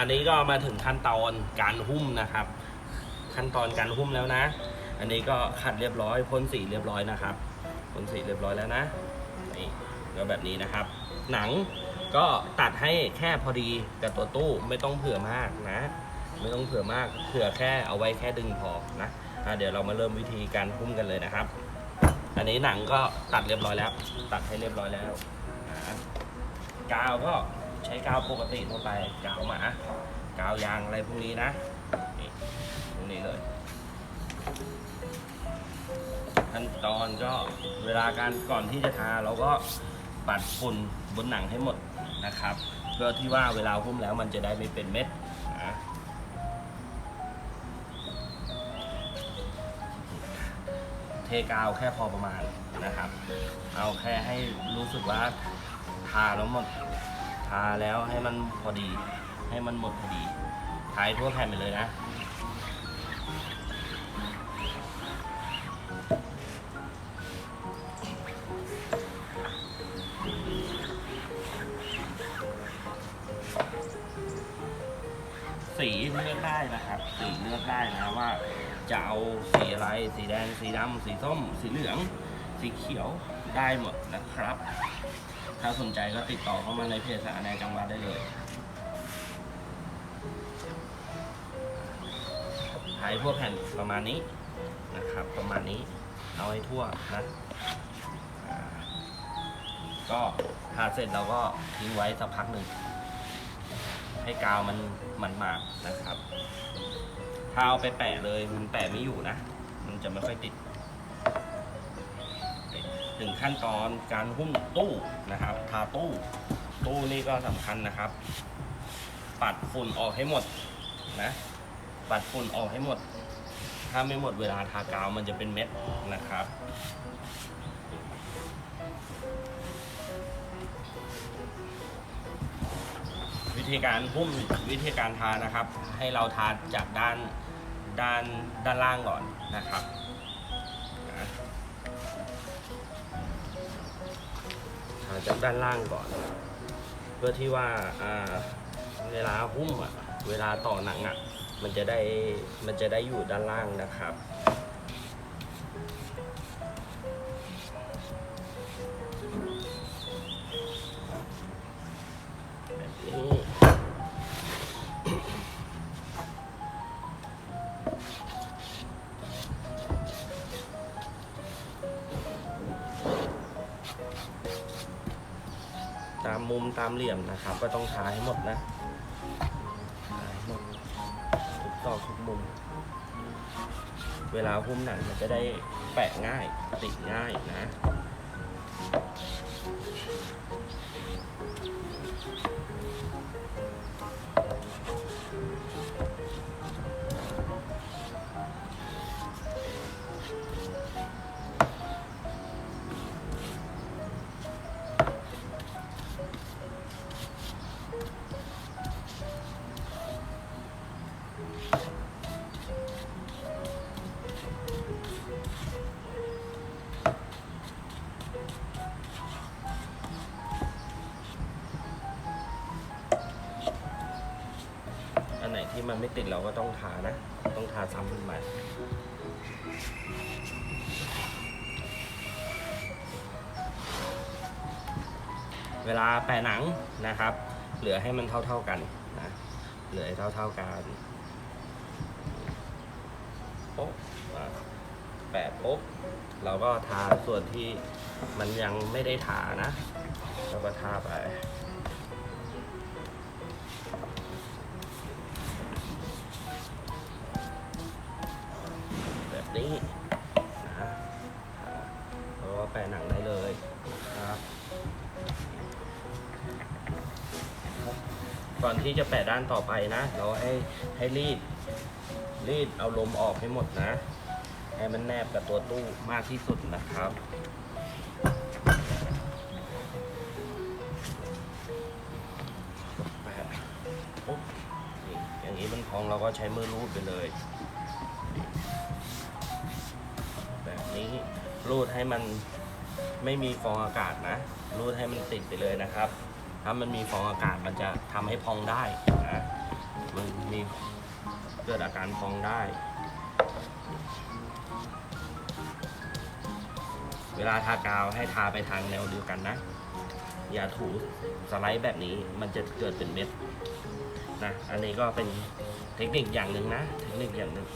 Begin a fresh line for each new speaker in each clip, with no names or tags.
อันนี้ก็มาถึงขั้นตอนการหุ้มนะครับ ขั้นตอนการหุ้มแล้วนะ อันนี้ก็ขัดเรียบร้อยพ่นสีเรียบร้อยนะครับพ่นสีเรียบร้อยแล้วนะนี่ก็แบบนี้นะครับ หนังก็ตัดให้แค่พอดีกับตัวตู้ไม่ต้องเผื่อมากนะ ไม่ต้องเผื่อมากเผื่อแค่เอาไว้แค่ดึงพอนะอะเดี๋ยวเรามาเริ่มวิธีการหุ้มกันเลยนะครับ อันนี้หนังก็ตัดเรียบร้อยแล้ว ตัดให้เรียบร้อยแล้วนะกาวก็ ใช้กาวปกติทั่วไปกาวหมากาวยางอะไรพวกนี้นะนี่พวกนี้เลยขั้นตอนก็เวลาการก่อนที่จะทาเราก็ปัดฝุ่นบนหนังให้หมดนะครับ เพื่อที่ว่าเวลาหุ้มแล้วมันจะได้ไม่เป็นเม็ดนะเทกาวแค่พอประมาณนะครับ เอาแค่ให้รู้สึกว่าทาแล้วหมด ทาแล้วให้มันพอดี ให้มันหมดพอดีทายทั่วแผ่นไปเลยนะสีเลือกได้นะครับ สีเลือกได้นะว่าจะเอาสีอะไร สีแดง สีดำ สีส้ม สีเหลือง สีเขียว ได้หมดนะครับ ถ้าสนใจก็ติดต่อเข้ามาในเพจสาแนจังหวัดได้เลยถ่ายพวกแผ่นประมาณนี้นะครับ ประมาณนี้เอาให้ทั่วนะก็ทาเสร็จเราก็ทิ้งไว้สักพักหนึ่งให้กาวมันมันมาดนะครับ ถ้าเอาไปแปะเลยมันแปะไม่อยู่นะ มันจะไม่ค่อยติด ถึงขั้นตอนการหุ้มตู้นะครับ ทาตู้ ตู้นี่ก็สำคัญนะครับ ปัดฝุ่นออกให้หมดนะ ปัดฝุ่นออกให้หมด ถ้าไม่หมดเวลาทากาวมันจะเป็นเม็ดนะครับวิธีการหุ้มวิธีการทานะครับ ให้เราทาจากด้านด้านด้านล่างก่อนนะครับ จากด้านล่างก่อน เพื่อที่ว่าเวลาหุ้มอะเวลาต่อหนังอะมันจะได้มันจะได้อยู่ด้านล่างนะครับ เหลี่ยมนะครับ ก็ต้องทาให้หมดนะทาให้หมดทุกตอกทุกมุม เวลาหุ้มหนังมันจะได้แปะง่ายติดง่ายนะ มันไม่ติดเราก็ต้องทานะ ต้องทาซ้ำขึ้นมาเวลาแปะหนังนะครับ เหลือให้มันเท่าๆกันนะ เหลือให้เท่าๆกันโป๊ะแปะปุ๊บ เราก็ทาส่วนที่มันยังไม่ได้ทานะ เราก็ทาไป นี้นะแล้วก็แปะหนังได้เลยนะครับ ก่อนที่จะแปะด้านต่อไปนะ เราให้ให้รีด รีดเอาลมออกให้หมดนะ ให้มันแนบกับตัวตู้มากที่สุดนะครับแปะปุ๊บอย่างนี้มันพองเราก็ใช้มือรูดไปเลย นี้รูดให้มันไม่มีฟองอากาศนะ รูดให้มันติดไปเลยนะครับ ถ้ามันมีฟองอากาศมันจะทำให้พองได้นะมันมีเกิดอาการพองได้ เวลาทากาวให้ทาไปทางแนวเดียวกันนะ อย่าถูสไลด์แบบนี้มันจะเกิดเป็นเม็ดนะ อันนี้ก็เป็นเทคนิคอย่างหนึ่งนะ เทคนิคอย่างหนึ่ง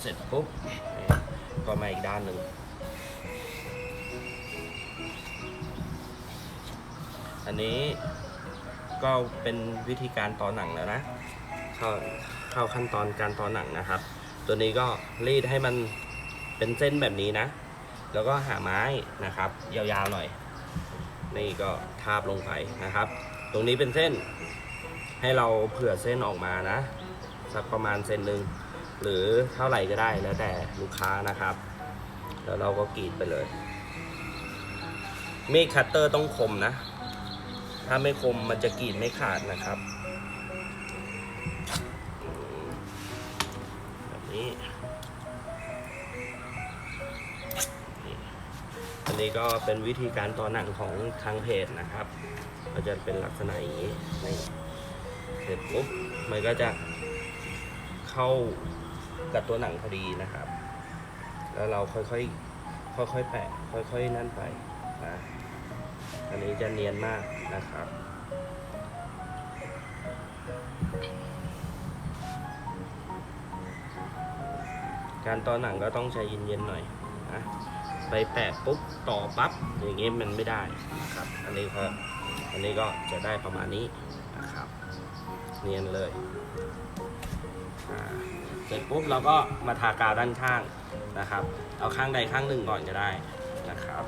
เสร็จปุ๊บก็มาอีกด้านหนึ่ง อันนี้ก็เป็นวิธีการต่อหนังแล้วนะเข้าเข้าขั้นตอนการต่อหนังนะครับ ตัวนี้ก็รีดให้มันเป็นเส้นแบบนี้นะ แล้วก็หาไม้นะครับ ยาวๆหน่อย นี่ก็ทาบลงไปนะครับ ตรงนี้เป็นเส้นให้เราเผื่อเส้นออกมานะ สักประมาณเซนหนึ่ง หรือเท่าไหร่ก็ได้แล้วแต่ลูกค้านะครับ แล้วเราก็กรีดไปเลย มีดคัตเตอร์ต้องคมนะ ถ้าไม่คมมันจะกรีดไม่ขาดนะครับแบบนี้อันนี้ก็เป็นวิธีการต่อหนังของทางเพจนะครับก็จะเป็นลักษณะอย่างนี้นี่เสร็จปุ๊บมันก็จะเข้า กับตัวหนังพอดีนะครับ แล้วเราค่อยๆ ค่อยๆ แปะ ค่อยๆ นั่นไปนะอันนี้จะเนียนมากนะครับการต่อหนังก็ต้องใจเย็นๆหน่อยนะไปแปะปุ๊บต่อปั๊บอย่างงี้มันไม่ได้นะครับ อันนี้ก็อันนี้ก็จะได้ประมาณนี้นะครับ เนียนเลยอ่า เสร็จปุ๊บเราก็มาทากาวด้านข้างนะครับ เอาข้างใดข้างหนึ่งก่อนก็ได้นะครับ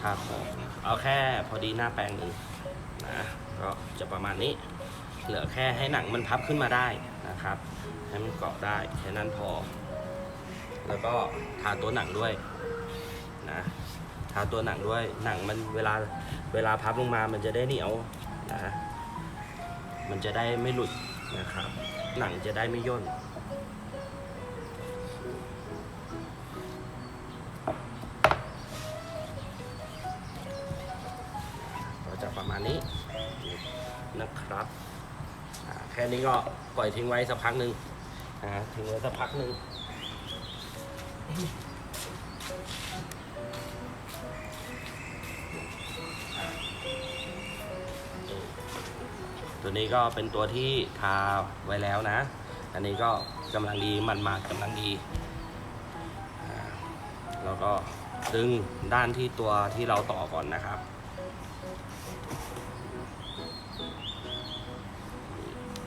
ทาขอบเอาแค่พอดีหน้าแปลงหนึ่งนะก็จะประมาณนี้ เหลือแค่ให้หนังมันพับขึ้นมาได้นะครับ ให้มันเกาะได้แค่นั้นพอ แล้วก็ทาตัวหนังด้วยนะทาตัวหนังด้วยหนังมันเวลาเวลาพับลงมามันจะได้เหนียว นะมันจะได้ไม่หลุดนะครับ หนังจะได้ไม่ย่นก็จะประมาณนี้นะครับแค่นี้ก็ปล่อยทิ้งไว้สักพักหนึ่งนะทิ้งไว้สักพักหนึ่ง ตัวนี้ก็เป็นตัวที่ทาไว้แล้วนะ อันนี้ก็กำลังดีมันมากกำลังดีอ่าแล้วก็ดึงด้านที่ตัวที่เราต่อก่อนนะครับ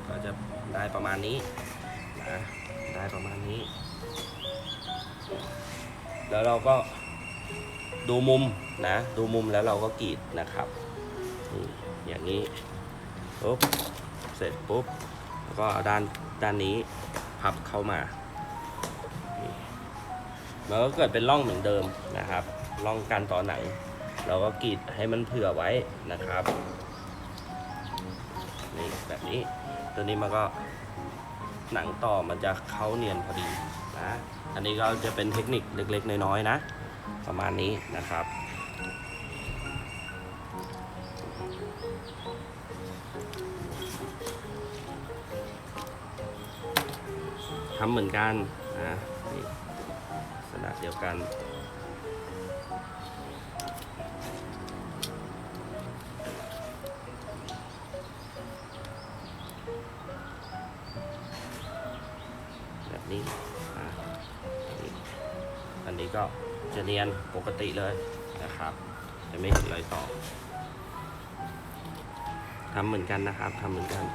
ก็จะได้ประมาณนี้นะได้ประมาณนี้ แล้วเราก็ดูมุมนะ ดูมุมแล้วเราก็กรีดนะครับ อย่างนี้ ปุ๊บ เสร็จปุ๊บ แล้วก็ด้านด้านนี้พับเข้ามามันก็เกิดเป็นร่องเหมือนเดิมนะครับ ร่องการต่อหนัง เราก็กรีดให้มันเผื่อไว้นะครับ นี่แบบนี้ ตัวนี้มันก็หนังต่อมันจะเข้าเนียนพอดีนะ อันนี้ก็จะเป็นเทคนิคเล็กๆ น้อยๆนะ ประมาณนี้นะครับ ทำเหมือนกันนะนี่ลักษณะเดียวกัน แบบนี้อะอันนี้อันนี้ก็จะเนียนปกติเลยนะครับ จะไม่เห็นรอยต่อทำเหมือนกันนะครับทำเหมือนกัน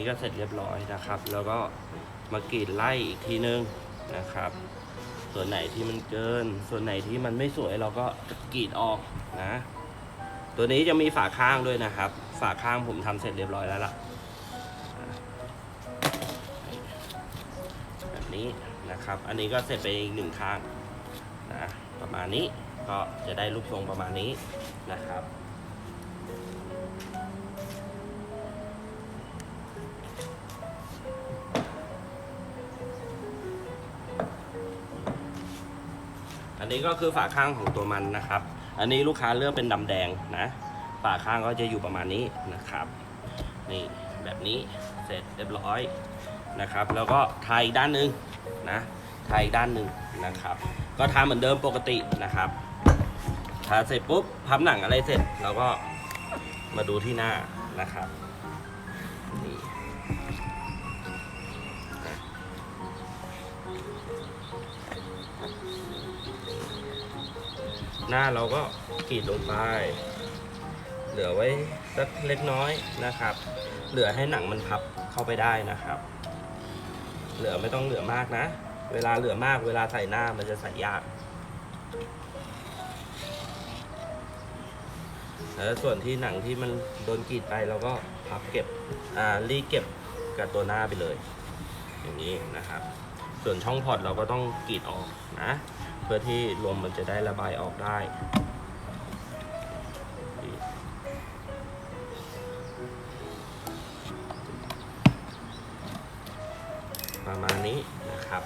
นี้ก็เสร็จเรียบร้อยนะครับ แล้วก็มากรีดไล่อีกทีนึงนะครับ ส่วนไหนที่มันเกิน ส่วนไหนที่มันไม่สวยเราก็กรีดออกนะ ตัวนี้จะมีฝาข้างด้วยนะครับ ฝาข้างผมทำเสร็จเรียบร้อยแล้วล่ะแบบนี้นะครับ อันนี้ก็เสร็จไปอีกหนึ่งข้างนะประมาณนี้ก็จะได้รูปทรงประมาณนี้นะครับ นี้ก็คือฝาข้างของตัวมันนะครับ อันนี้ลูกค้าเลือกเป็นดำแดงนะ ฝาข้างก็จะอยู่ประมาณนี้นะครับ นี่แบบนี้เสร็จเรียบร้อยนะครับ แล้วก็ทายอีกด้านหนึ่งนะทายอีกด้านหนึ่งนะครับ ก็ทำเหมือนเดิมปกตินะครับทาเสร็จปุ๊บพับหนังอะไรเสร็จเราก็มาดูที่หน้านะครับนี่ หน้าเราก็กรีดลงไป เหลือไว้สักเล็กน้อยนะครับ เหลือให้หนังมันพับเข้าไปได้นะครับ เหลือไม่ต้องเหลือมากนะ เวลาเหลือมากเวลาใส่หน้ามันจะใส่ยากแล้วส่วนที่หนังที่มันโดนกรีดไปเราก็พับเก็บอ่ารีเก็บกับตัวหน้าไปเลย อย่างนี้นะครับ ส่วนช่องพอร์ตเราก็ต้องกรีดออกนะ พื่อที่ลมมันจะได้ระบายออกได้ประมาณนี้นะครับ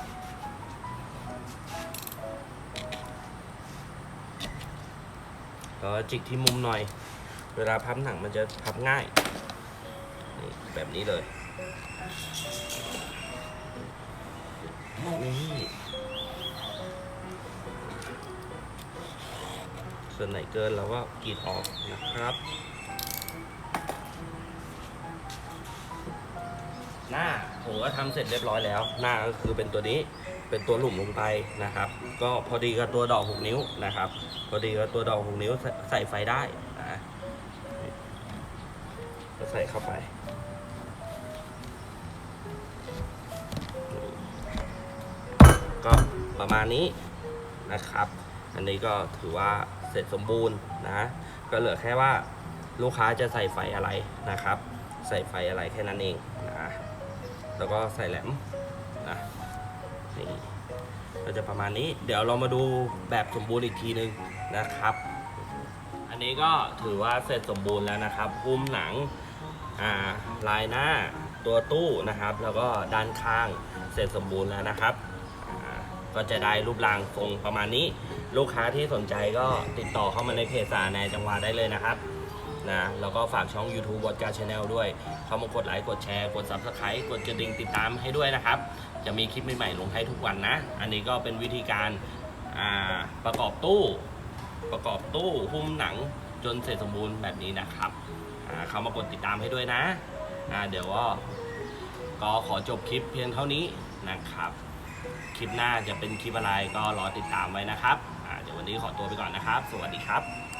ก็จิกที่มุมหน่อย เวลาพับหนังมันจะพับง่ายนี่แบบนี้เลยนี่ ส่วนไหนเกินเราก็กรีดออกนะครับ หน้าผมก็ทำเสร็จเรียบร้อยแล้ว หน้าก็คือเป็นตัวนี้เป็นตัวหลุมลงไปนะครับ ก็พอดีกับตัวดอก6นิ้วนะครับ พอดีกับตัวดอก6นิ้วใส่ใส่ไฟได้นะก็ใส่เข้าไปก็ประมาณนี้นะครับ อันนี้ก็ถือว่า เสร็จสมบูรณ์นะก็เหลือแค่ว่าลูกค้าจะใส่ไฟอะไรนะครับ ใส่ไฟอะไรแค่นั้นเองนะแล้วก็ใส่แหลมนะนี่ก็จะประมาณนี้ เดี๋ยวเรามาดูแบบสมบูรณ์อีกทีนึงนะครับ อันนี้ก็ถือว่าเสร็จสมบูรณ์แล้วนะครับหุ้มหนังอ่าลายหน้าตัวตู้นะครับ แล้วก็ด้านข้างเสร็จสมบูรณ์แล้วนะครับ ก็จะได้รูปร่างทรงประมาณนี้ ลูกค้าที่สนใจก็ติดต่อเข้ามาในเพจสาในจังหวัดได้เลยนะครับนะแล้วก็ฝากช่อง YouTube วอดการ์ชาแนลด้วย เข้ามากดไลค์ กดแชร์ กด Subscribe กดกระดิ่งติดตามให้ด้วยนะครับ จะมีคลิปใหม่ๆลงให้ทุกวันนะ อันนี้ก็เป็นวิธีการประกอบตู้ ประกอบตู้หุ้มหนังจนเสร็จสมบูรณ์แบบนี้นะครับเข้ามากดติดตามให้ด้วยนะ เดี๋ยวก็ขอจบคลิปเพียงเท่านี้นะครับ คลิปหน้าจะเป็นคลิปอะไรก็รอติดตามไว้นะครับเดี๋ยววันนี้ขอตัวไปก่อนนะครับ สวัสดีครับ